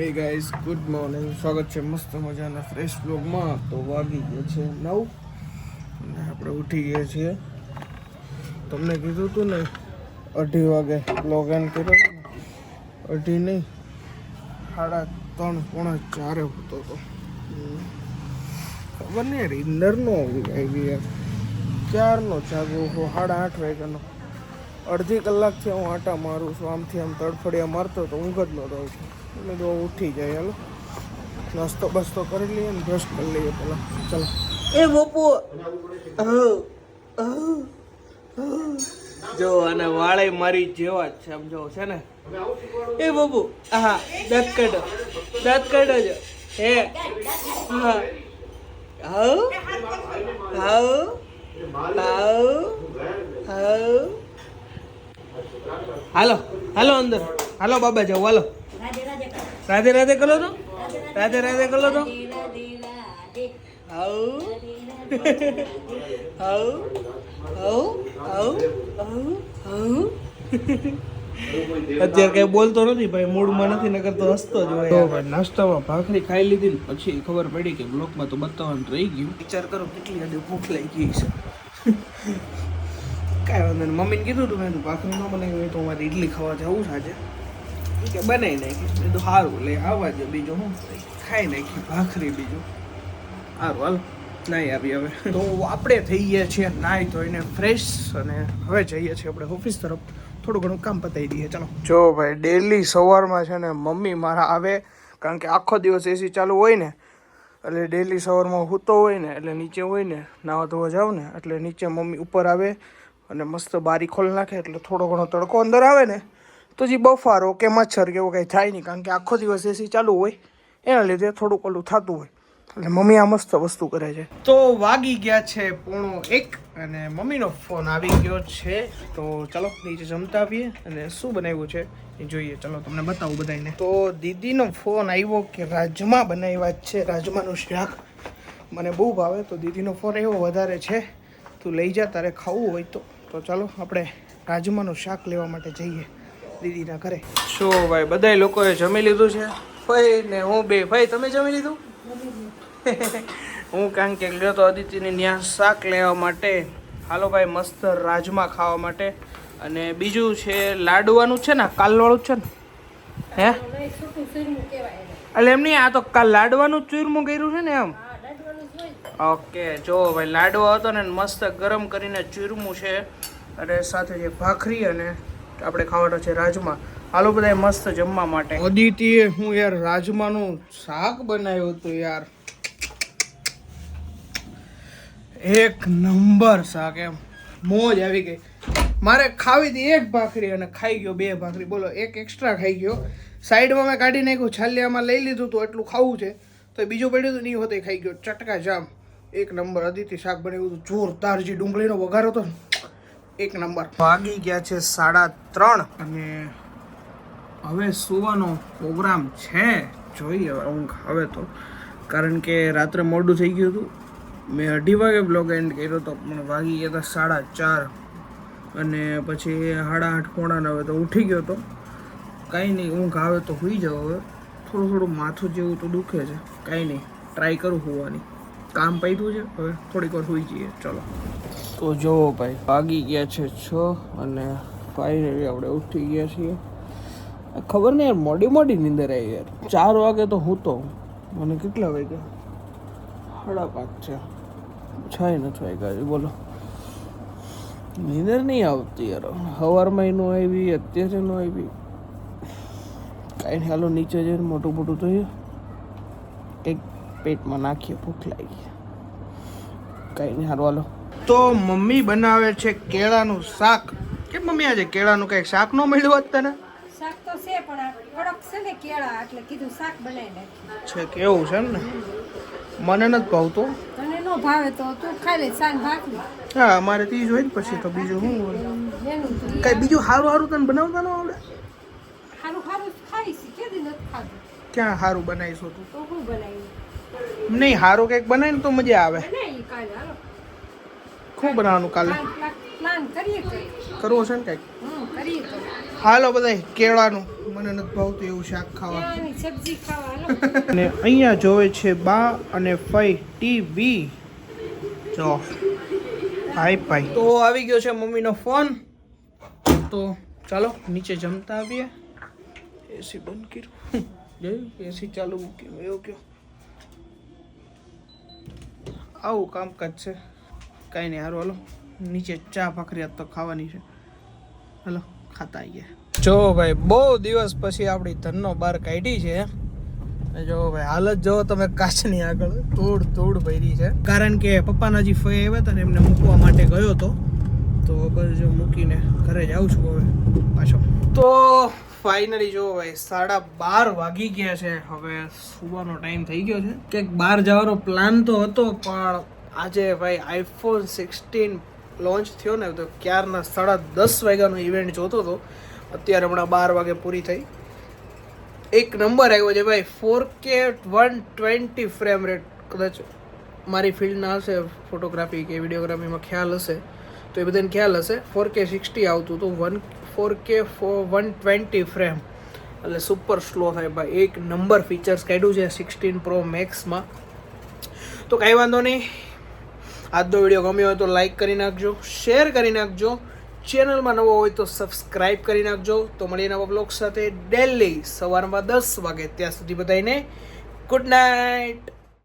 Hey guys good morning સ્વાગત છે મસ્ત મજાના ફ્રેશ બ્લોગમાં તો વાગી ગયો છે નવ અને આપણે ઉઠી ગયા છીએ. તમને કીધું હતું ને, અઢી વાગે બ્લોગ એન કર્યો અઢી નહીં, સાડા ત્રણ, પોણા ચારે હોતો હતો. ખબર નહીં યાર ઇન્દરનો આવી યાર ચારનો જાગો છો સાડા આઠ વાગ્યાનો. અડધી કલાકથી હું આટા મારું છું. આમથી આમ તડફડિયા મારતો તો ઊંઘ જ નહોતો આવતી મેં તો ઉઠી જાય હાલો. નાસ્તો બસ્તો કરી લઈએ ને બ્રશ કરી લઈએ પેલા. ચાલો. એ બપુ જો અને વાળે મારી જેવા જ છે સમજો છે ને. એ બબુ હા દાંત કાઢો. દાંત કાઢો જો. હે. હા હાઉ? હાઉ? હાઉ? હાઉ? હાલો હાલો અંદર. હાલો બાબા જાઓ હાલો. રાધે રાધે કરો તો. રાધે રાધે કરો તો. હાઉ. હાઉ. હાઉ. હાઉ. હાઉ. અત્યારે કઈ બોલતો નથી ભાઈ મૂડમાં નથી નકર તો હસતો જ હોય ભાઈ નાસ્તામાં ભાખરી ખાઈ લીધી ને પછી ખબર પડી કે બ્લોકમાં તો બતાવવાનું રહી ગયું. વિચાર કરો કેટલી હદે ભૂખ લાગી ગઈ છે. કાંઈ વાંધો નહીં. મમ્મીને કીધું હતું મેં ભાખરી ન બનાવી હોય તો મારે ઇડલી ખાવા જવું છે આજે. કે બનાવી નાખીશ. મેં કીધું સારું લે આવવા જો બીજું શું ખાઈ નાખી ભાખરી બીજું. સારું હાલ નાઈ આવી હવે. તો આપણે થઈ ગયા છીએ નાહી ધોઈને ફ્રેશ અને હવે જઈએ છીએ આપણે ઓફિસ તરફ. થોડું ઘણું કામ પતાવી દઈએ ચાલો. જો ભાઈ ડેલી સવારમાં છે ને મમ્મી મારા આવે કારણ કે આખો દિવસ એસી ચાલુ હોય ને એટલે ડેલી સવારમાં સૂતો હોય ને એટલે નીચે હોય ને નાવા ધોવા જાઉં ને એટલે નીચે મમ્મી ઉપર આવે અને મસ્ત બારી ખોલી નાખે એટલે થોડો ઘણો તડકો અંદર આવે ને તો જે બફારો કે મચ્છર કે એવું કંઈ થાય નહીં, કારણ કે આખો દિવસ એસી ચાલુ હોય, એના લીધે થોડુંક ઓલું થતું હોય. એટલે મમ્મી આ મસ્ત વસ્તુ કરે છે. તો વાગી ગયા છે પોણો એક અને મમ્મીનો ફોન આવી ગયો છે. તો ચાલો નીચે જમતા આવીએ અને શું બનાવ્યું છે એ જોઈએ. ચલો તમને બતાવું બધાને તો દીદીનો ફોન આવ્યો કે રાજમા બનાવ્યા છે, રાજમાનું શાક. મને બહુ ભાવે, તો દીદીનો ફોન એવો વધારે છે. તું લઈ જા, તારે ખાવું હોય તો. તો ચાલો આપણે રાજમાનું શાક લેવા માટે જઈએ. દીદીના ઘરે. શું ભાઈ બધા લોકોએ જમી લીધું છે? ભાઈ ને હું બે. ભાઈ તમે જમી લીધું? હું કારણ કે ગયો તો અદિતિની ત્યાં શાક લેવા માટે. હાલો ભાઈ, મસ્ત રાજમા ખાવા માટે. અને બીજું છે, લાડવાનું છે ને, કાલવાળું છે ને? હે? એટલે નહીં, આ તો કાલ લાડવાનું ચૂરમું કર્યું છે ને એમ? ઓકે, જો ભાઈ, લાડવો હતો ને, મસ્ત ગરમ કરીને ચૂરમું છે. અને સાથે જે ભાખરી અને આપણે ખાવાનો છે રાજમા. હાલો બધા મસ્ત જમવા માટે. અદિતિએ હું યાર રાજમાનું શાક બનાવ્યું હતું યાર. એક નંબર શાક એમ. મોજ આવી ગઈ. મારે ખાવી હતી એક ભાખરી અને ખાઈ ગયો બે ભાખરી. બોલો, એક એક્સ્ટ્રા ખાઈ ગયો. સાઈડમાં મેં કાઢી નાખ્યું, છાલિયામાં લઈ લીધું હતું, એટલું ખાવું છે. તો બીજું પડ્યું હતું નહીં હોતે ખાઈ ગયો. ચટકા જામ. એક નંબર અદિતિ શાક બનાવ્યું હતું. જોરદાર જે ડુંગળીનો વઘાર હતો ને. એક નંબર. વાગી ગયા છે સાડા ત્રણ. અને હવે સુવાનો પ્રોગ્રામ છે. જોઈએ હવે, ઊંઘ આવે તો. કારણ કે રાત્રે મોડું થઈ ગયું હતું. મેં અઢી વાગે બ્લોગ એન્ડ કર્યો હતો પણ વાગી ગયા હતા સાડા ચાર. અને પછી સાડા આઠ પોણા નવે તો ઉઠી ગયો હતો કાંઈ નહીં, ઊંઘ આવે તો સુઈ જાવ હવે. થોડું થોડું માથું જેવું તો દુખે છે. કાંઈ નહીં ટ્રાય કરું હોવાની. કામ પૈતું છે, હવે થોડીક વાર સુઈ જઈએ. ચલો. તો જુઓ ભાઈ, ભાગી ગયા છે છ અને ફાઇનલી આપણે ઉઠી ગયા છીએ. ખબર નહીં યાર, મોડી મોડી નીંદર આવી યાર. ચાર વાગે તો હું તો મને કેટલા વાગ્યા? સાડા પાંચ છે. છાય નથી વાગ્યા બોલો. નીંદર નહીં આવતી યાર. સવારમાં નો આવી, અત્યારે નો આવી. કાંઈ હાલો નીચે જઈને મોટું મોટું જોઈએ કંઈક પેટમાં નાખીએ, ભૂખ લાગી. કાંઈ નહીં હારું હાલો. તો મમ્મી બનાવે છે કેળાનું શાક. કેમ મમ્મી આજે કેળાનું કંઈક શાક ન મળ્યું હોત તને? શાક તો છે પણ આ કડક છે ને કેળા એટલે કીધું શાક બનાવીને છે કેવું છે ને? મને નથી ભાવતું. તને નો ભાવે તો તું ખાઈ લે શાક ભાખરી હા અમારે તીજ હોય ને પછી તો બીજું શું કઈ બીજું સારું સારું તને બનાવતા ન આવડે? ખારું ખારું ખાઈશ કેદી નથી ખાધું ક્યાં સારું બનાવીશું તું? તો હું બનાવી નહીં સારું કંઈક બનાવીને તો મજા આવે. નહીં કાલે હાલો. શું બનાવવાનું કાલે? કરવું છે ને કંઈક? હાલો બધા કેળાનું. મને નથી ભાવતું એવું શાક ખાવા અને અહીંયા જોવે છે બા અને ફઈ ટીવી. જો હાઈ ભાઈ તો આવી ગયો છે મમ્મીનો ફોન. તો ચાલો નીચે જમતા આવીએ. એસી બંધ કર્યું. જોયું? એસી ચાલુ મૂક્યું એવું કયો. આવું કામકાજ છે. કાંઈ નહીં હારું હાલો. નીચે ચા ભાખરી તો ખાવાની છે. હાલો ખાતા આવીએ જો ભાઈ બહુ દિવસ પછી આપણી ધનનો બાર કાઢી છે. જો ભાઈ હાલત જો તમે કાચની આગળ તોડ તોડ ભરી છે. કારણ કે પપ્પાના જે ફઈ આવ્યા હતા ને એમને મૂકવા માટે ગયો હતો તો બસ જો મૂકીને ઘરે જ આવું છું હવે પાછો. તો ફાઇનલી જો ભાઈ સાડા બાર વાગી ગયા છે. હવે સુવાનો ટાઈમ થઈ ગયો છે. ક્યાંક બહાર જવાનો પ્લાન તો હતો પણ આજે ભાઈ આઈફોન સિક્સટીન લોન્ચ થયો ને, તો ક્યારના સાડા દસ વાગ્યાનો ઇવેન્ટ જોતો હતો. અત્યારે હમણાં બાર વાગે પૂરી થઈ. એક નંબર આવ્યો છે ભાઈ ફોર કે વન ટ્વેન્ટી ફ્રેમ રેટ કદાચ મારી ફિલ્ડના હશે ફોટોગ્રાફી કે વિડીયોગ્રાફીમાં ખ્યાલ હશે, તો એ બધાને ખ્યાલ હશે. ફોર કે સિક્સટી આવતું હતું વન ફોર કે ફોર વન ટ્વેન્ટી ફ્રેમ એટલે સુપર સ્લો થાય ભાઈ. એક નંબર ફીચર્સ કાઢ્યું છે સિક્સટીન પ્રો મેક્સમાં તો કાંઈ વાંધો નહીં. આજનો વીડિયો ગમ્યો હોય તો લાઇક કરી નાખજો શેર કરી નાખજો. ચેનલમાં નવો હોય તો સબસ્ક્રાઇબ કરી નાખજો. તો મળીએ નવા બ્લોગ સાથે. ડેલી સવારમાં દસ વાગે ત્યાં સુધી બધાને ગુડ નાઇટ